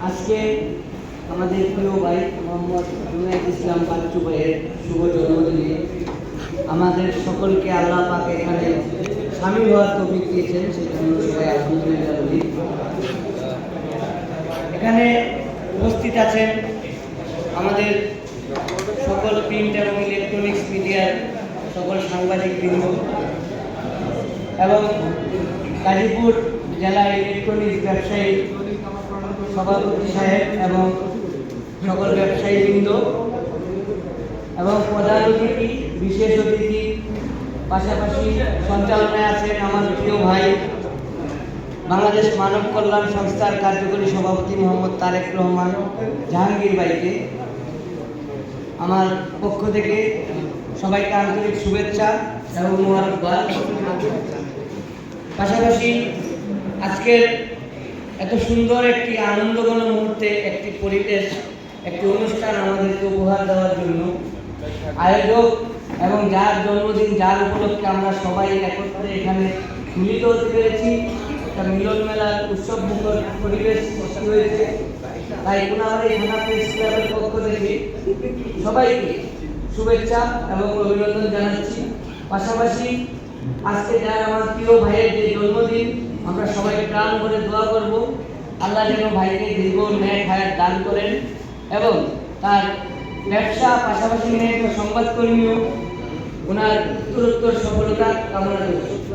আজকে আমাদের প্রিয় ভাই মোহাম্মদ জুনাইদ ইসলাম বাচ্চু ভাইয়ের শুভ জন্মদিনে আমাদের সকলকে আল্লাহ পাক এখানে স্বামী হওয়ার তৌফিক দিয়েছেন বলি। এখানে উপস্থিত আছেন আমাদের সকল প্রিন্ট এবং ইলেকট্রনিক্স মিডিয়ার সকল সাংবাদিক বৃন্দ এবং গাজীপুর জেলা ইলেকট্রনিক্স ব্যবসায়ী সভাপতি সাহেব এবং সকল ব্যবসায়ী বৃন্দ এবং প্রধান অতিথি, বিশেষ অতিথি, পাশাপাশি সঞ্চালনায় আছেন আমার প্রিয় ভাই, বাংলাদেশ মানব কল্যাণ সংস্থার কার্যকরী সভাপতি মোহাম্মদ তারেক রহমান জাহাঙ্গীর ভাইকে। আমার পক্ষ থেকে সবাইকে আন্তরিক শুভেচ্ছা এবং পাশাপাশি আজকের এত সুন্দর একটি আনন্দঘন মুহূর্তে একটি পরিবেশ, একটি অনুষ্ঠান আমাদেরকে উপহার দেওয়ার জন্য। আয়োজক এবং যার জন্মদিন, যার উপলক্ষে আমরা সবাই একত্রে এখানে মিলিত হতে পেরেছি। একটা মিলন মেলার উৎসব মুখর পরিবেশ হয়েছে। তাই পক্ষ থেকে সবাইকে শুভেচ্ছা এবং অভিনন্দন জানাচ্ছি। পাশাপাশি আজকে যার আমার প্রিয় ভাইয়ের যে জন্মদিন, আমরা সবাই প্রাণ করে দোয়া করব। আল্লাহ যেন ভাইকে দীর্ঘ ন্যায় হায়াত দান করেন এবং তার ব্যবসা, পাশাপাশি ন্যায় সংবাদকর্মীও ওনার উত্তরোত্তর সফলতা কামনা করছি।